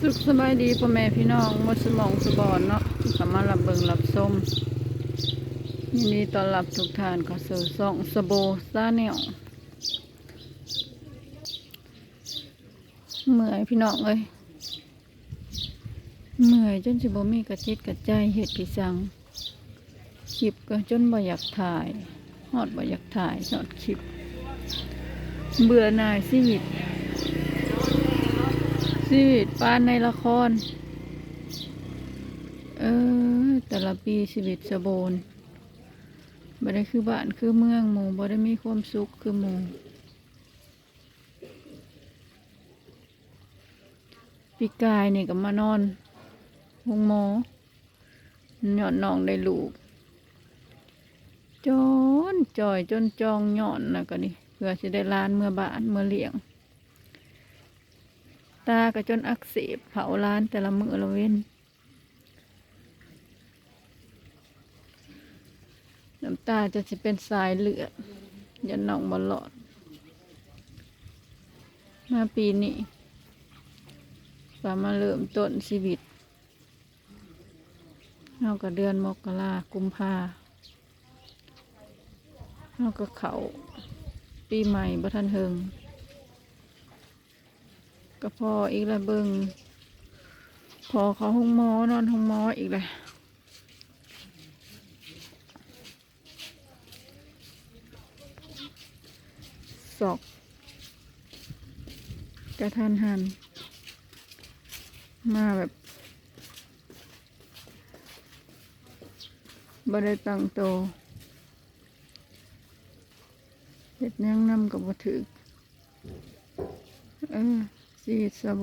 สุขสบายดีพ่อแม่พี่น้องมดสมองสบอนเนาะสามารถรับเบิงรับส้มยินดีต้อนรับทุกท่านเข้าสู่ซองสโบซาเนลเมื่อยพี่น้องเอ้ยเมื่อยจนสิบ่มีกระจิตกระใจเฮ็ดพิสังคลิปก็จนบ่อยากถ่ายฮอดบ่อยากถ่ายฮอดคลิป เบื่อหน่ายชีวิต ชีวิตปานในละคร เออ แต่ละปีชีวิตสะโบนบ่ได้คือบ้านคือเมืองหมู่บ่ได้มีความสุขคือหมู่ปีกายนี่ก็มานอนหงหมอหย่อนน้องได้ลูกจนจ่อยจนจองหย่อนนะก็นี่เพื่อจะได้ล้านเมื่อบ้านเมื่อเลี้ยง ตาก็จนอักเสบเผาล้านแต่ละมือละเว้นน้ำตาจะสิเป็นสายเลือดยันน้องบอลอด มาปีนี้ปามาเริ่มต้นชีวิตเราก็เดือนมกรากุมภาเราก็เขาปีใหม่บัทันเทิง ก็พออีกละเบิงพอเขาห้องหมอนอนห้องหมออีกเลยศอกกระทันหัน มาแบบบ่ได้ตั้งโตเห็ดยังนำกับบ่ถือเออ สีสะโบ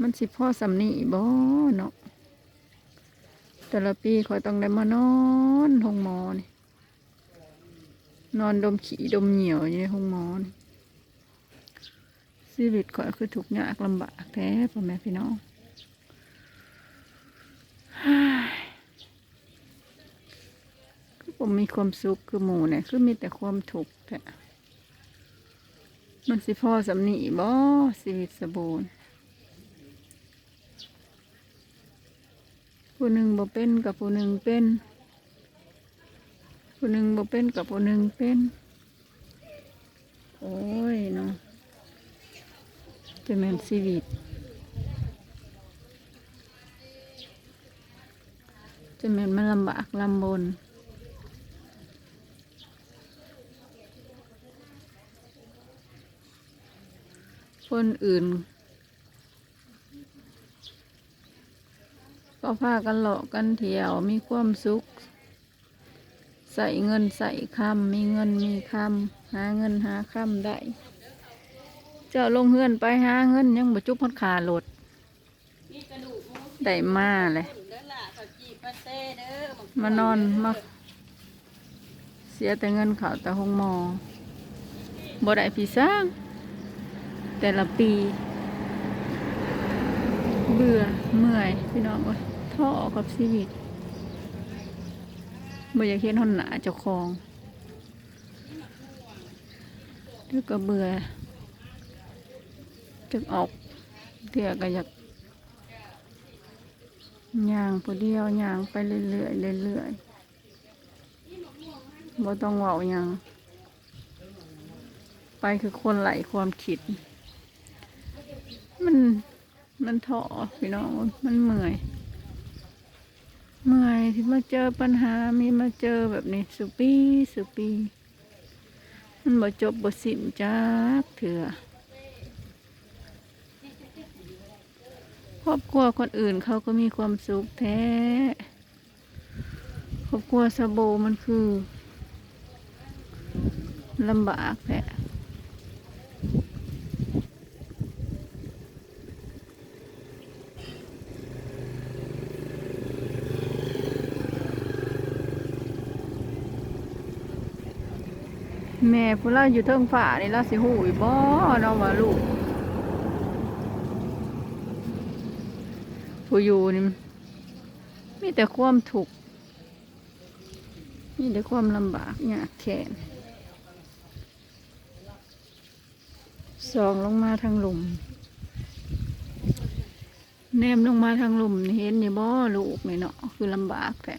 มันสิพ่อสำนีบ่เนาะแต่ละปีคอยต้องได้มานอนห้องหมอนี่นอนดมขี้ดมเหนียวอยู่ในห้องหมอนี่ชีวิตคอยคือถูกข์ยากลำบากแท้พ่อแม่พี่น้องฮ่าคือผมมีความสุขคือหมูเนี่ยคือมีแต่ความทุกข์แท้ มันสิพ่อสำนีบ่ชีวิตสบูนผู้หนึ่งบ่เป็นกับผู้หนึ่งเป็น ผู้หนึ่งบ่เป็นกับผู้หนึ่งเป็น โอ้ยเนาะจะแม่นชีวิตจะแม่นมันลำบากลำบน คนอื่น ก็พากันหลอกกันเที่ยวมีความสุข ใส่เงินใส่คำมีเงินมีคำหาเงินหาคำได้ เจ้าลงเฮือนไปหาเงินยังบ่จุบพอดขาโหลดได้มาเลยมานอนมาเสียแต่เงินเขาแต่หงหมอบ่ได้พี่สร้าง แต่ละปี เบื่อเมื่อยพี่น้องเอ้ยท้อกับชีวิตบ่อยากเห็นหนหนาเจ้าของแล้วก็เบื่อจึกออกเถื่อก็อยากย่างผู้เดียวย่างไปเรื่อยๆเรื่อยๆบ่ต้องเว้าหยังไปคือคนไหลความคิด มันมันท้อพี่น้องมันเมื่อย เมื่อยที่มาเจอปัญหามีมาเจอแบบนี้สุปีสุปี มันบ่จบบ่สิ้นจักเถื่อครอบครัวคนอื่นเขาก็มีความสุขแท้ครอบครัวสะโบมันคือลำบากแท้ แม่ผู้ล่าอยู่เทิงฝ่านี่ล่าสิหูบ่เนาว่าลูกผู้อยู่นี่มีแต่ความทุกมีแต่ความลำบากยากแค้นสองลงมาทางหลุมแนมลงมาทางหลุมเห็นอยู่บ่ลูกนี่เนาะคือลำบากแท้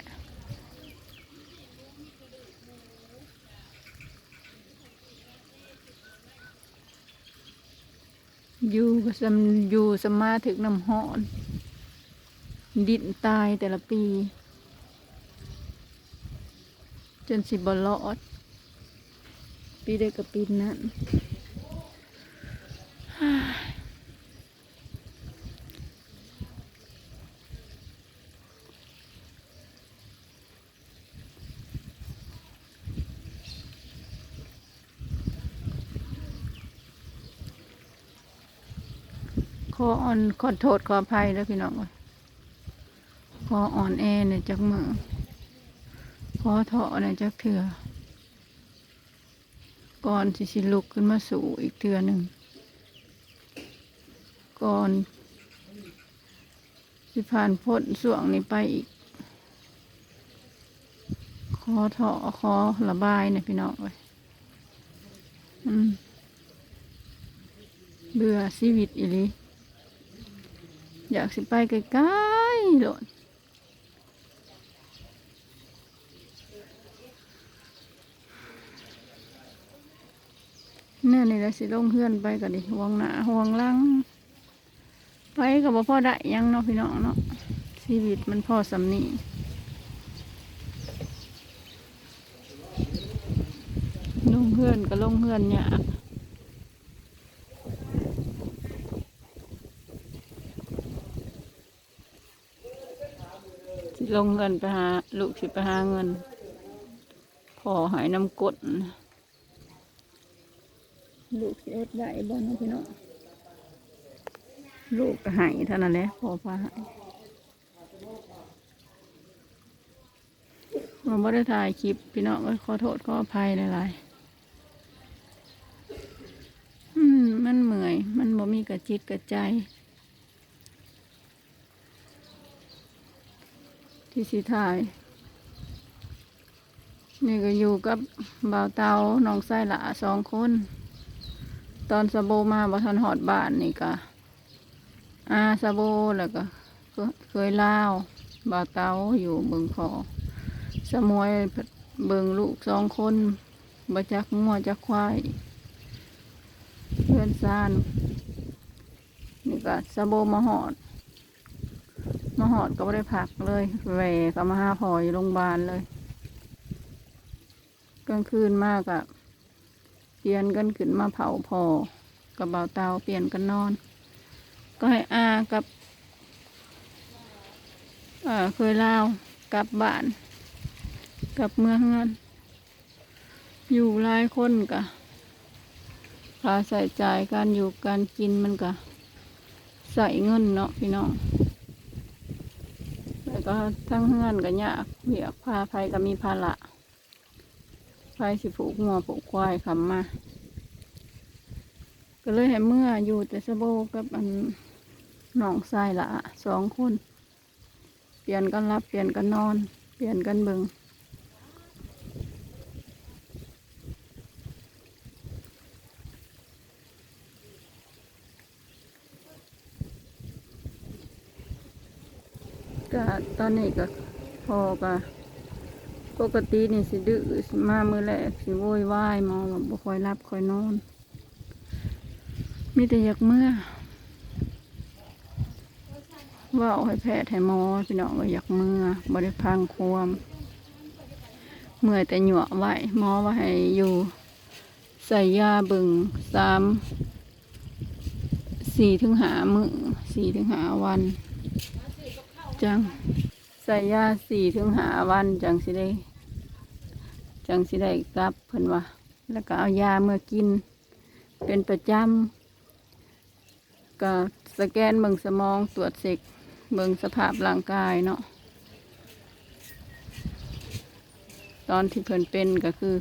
อยู่ก็สำอยู่สมาถึกน้ำหอน ดินตายแต่ละปี จนสิบลอด ปีได้กับปีนั้น ออ่อนขอโทษขออภัยแล้วพี่น้องขออ่อนแอเนี่ยจากมือขอเถาะเนี่ยจากเถื่อก่อนสิสิลุกขึ้นมาสู่อีกเถื่อหนึ่งก่อน สิผ่านพ้นส่วงนี้ไปอีก ขอเถาะขอระบายเนี่ยพี่น้องเลยเบื่อชีวิตอีหลี อยากสิไปไกลๆโลดแน่นี่แหละสิลงเพื่อนไปกันดิห่วงหน้าห่วงลังไปกับพ่อได้ยังเนาะพี่น้องเนาะชีวิตมันพ่อสำนีลงเพื่อนก็ลงเพื่อนยาก สิ ลงเงินไปหา ลูกสิไปหาเงิน พอหายน้ำกดนลูกสิอดได้บ่เน้องพี่น้องลูกก็หายเท่านั้นแหละพอพาหายมันไม่ได้ถ่ายคลิปพี่น้องก็ขอโทษขออภัยหลายๆมันเหมื่อย มันบ่มีกระจิตกระใจ ที่สีถ่าย นี่ก็อยู่กับบ่าวเตาน้องไส้หละสองคน ตอนสะโบมาบ่ทันหอดบ้านนี่ก็อาสะโบแล้วก็เคยเล่าบ่าวเตาอยู่เมืองพอสมวยเบิงลูกสองคนบ่จักงัวจักควายเพื่อนซานนี่ก็สะโบมาหอด มาหอดก็ไม่ได้พักเลยแหวกมาหาพออยโรงพยาบาลเลย กลางคืนมากอะเปลี่ยนกันขึ้นมาเผาพอกับเบาเตาเปลี่ยนกันนอน ก็ให้อากับเออเคยเล่ากลับบ้าน กลับเมืองเงิน อยู่หลายคนกะค่าใส่ใจการอยู่การกินมันกะใส่เงินเนาะพี่น้อง ก็ทั้งเฮือนก็ยากเบียกพาไฟก็มีภาระไฟสิผูกงัวผูกควายขำมา ก็เลยให้เมื่ออยู่แต่สะโบกับอันน้องชายละสองคน เปลี่ยนกันรับเปลี่ยนกันนอน เปลี่ยนกันเบิงก็ ตอนนี้ก็พอก็ปกตินี่สิดื้อสิมามือแรกสิโวยวายมอแบบบ่คอยรับคอยนอน มีแต่อยากเมื่อเว่าให้แพทย์ให้หมอพี่น้องก็อยากเมื่อบริพังความเมื่อแต่หยวไว้หมอว่าให้อยู่ ใส่ยาบึงสามสี่ถึงหามือสี่ถึงหาวัน จัง ใส่ยาสี่ถึงหาวันจังสิได้ จังสิได้กลับเพิ่นว่า แล้วก็เอายาเมื่อกิน เป็นประจำก็สแกนเบิ่งสมองตรวจเซ็กเบิ่งสภาพร่างกายเนาะตอนที่เพิ่นเป็นก็คือ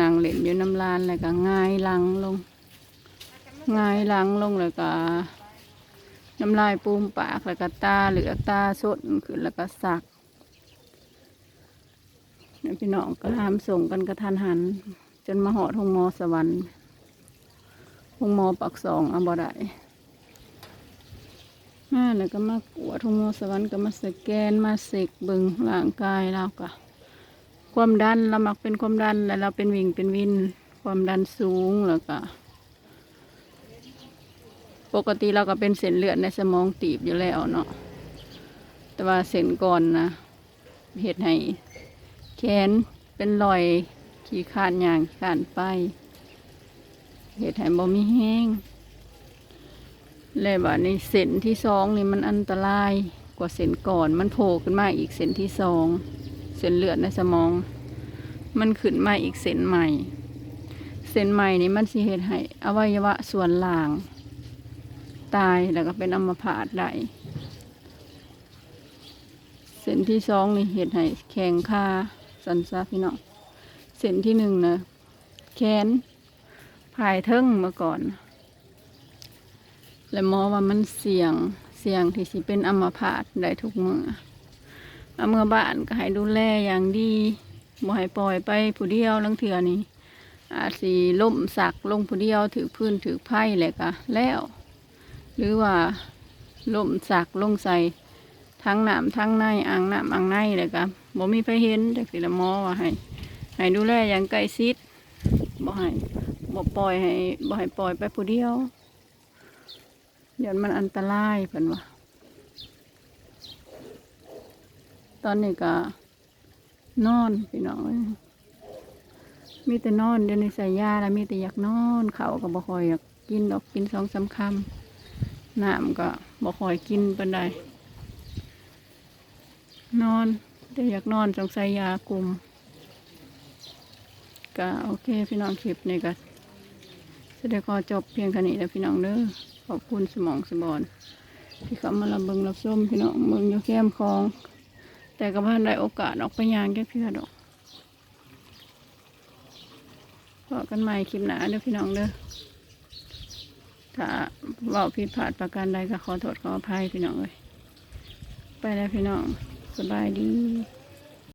นั่งเล่นอยู่น้ำลานแล้วก็ง่ายหลังลงง่ายหลังลงแล้วก็ น้ำลายปูมปากแล้วก็ตาเหลือกตาสดขึ้นแล้วก็สักพี่น้องก็ห้ามส่งกันกระทันหัน จนมาหอดหงมอสวรรค์หงมอปักสองเอาบ่ได้มาแล้วก็มากวดทงโมสวรรค์ก็มาสแกนมาเสกเบิงร่างกายเราก็ความดันเรามักเป็นความดันแล้วเราเป็นวิ่งเป็นวิน ความดันสูงแล้วก็ ปกติเราก็เป็นเส้นเลือดในสมองตีบอยู่แล้วเนาะ แต่ว่าเส้นก่อนนะเหตุให้แขนเป็นรอยขี่ขานอย่างขี่ขานไปเหตุให้บ่มีแห้งเลยว่าในเส้นที่สองนี่มันอันตรายกว่าเส้นก่อนมันโผล่ขึ้นมาอีกเส้นที่สองเส้นเลือดในสมอง มันขึ้นมาอีกเส้นใหม่ เส้นใหม่นี่มันสิเหตุให้อวัยวะส่วนล่าง ตายแล้วก็เป็นอัมพาตได้เส้นที่สองนี่เหตุให้แข้งขาสันซาพี่น้องเส้นที่หนึ่งนะแขนภายเทิงมื่อก่อน และหมอว่ามันเสี่ยงเสี่ยงที่สิเป็นอัมพาตได้ทุกเมื่อเอาเมื่อบ้านก็ให้ดูแลอย่างดีบ่ให้ปล่อยไปผู้เดียวลังเถื่อนี่อาสิล่มสักลงผู้เดียวถือพื้นถือไพ่แหละก็แล้ว หรือว่าล่มสักลงใส่ทั้งน้ำทั้งในอ่างน้ำอ่างในเลยครับบ่มีไปเห็นจากสิละมอว่าให้ให้ดูแลอย่างใกล้ชิดบ่ให้บ่ปล่อยให้บ่ให้ปล่อยไปผู้เดียวเดี๋ยวมันอันตรายเพิ่นว่าตอนนี้ก็นอนพี่น้องมีแต่นอนเดี๋ยวนี้ใส่ยาแล้วมีแต่อยากนอนเขาก็บ่ค่อยอยากกินดอกกินสองสามคำ น้ำก็บ่ค่อยกินปานใดนอนแต่อยากนอนสงสัยยากลุ่มก็โอเคพี่น้องคลิปนี้ก็จะได้ขอจบเพียงแค่นี้แล้วพี่น้องเด้อขอบคุณสมองสมบอนที่เขามารับเบิงรับส้มพี่น้องเบิงอยู่แคมคลอง แต่ก็พันได้โอกาสออกไปยางแค่เพื่อดอกพอกันใหม่คลิปหนาเด้อพี่น้องเด้อ ถ้าเว่าผิดพลาดประการใดก็ขอโทษขออภัยพี่น้องเลยไปแล้วพี่น้องสบายดี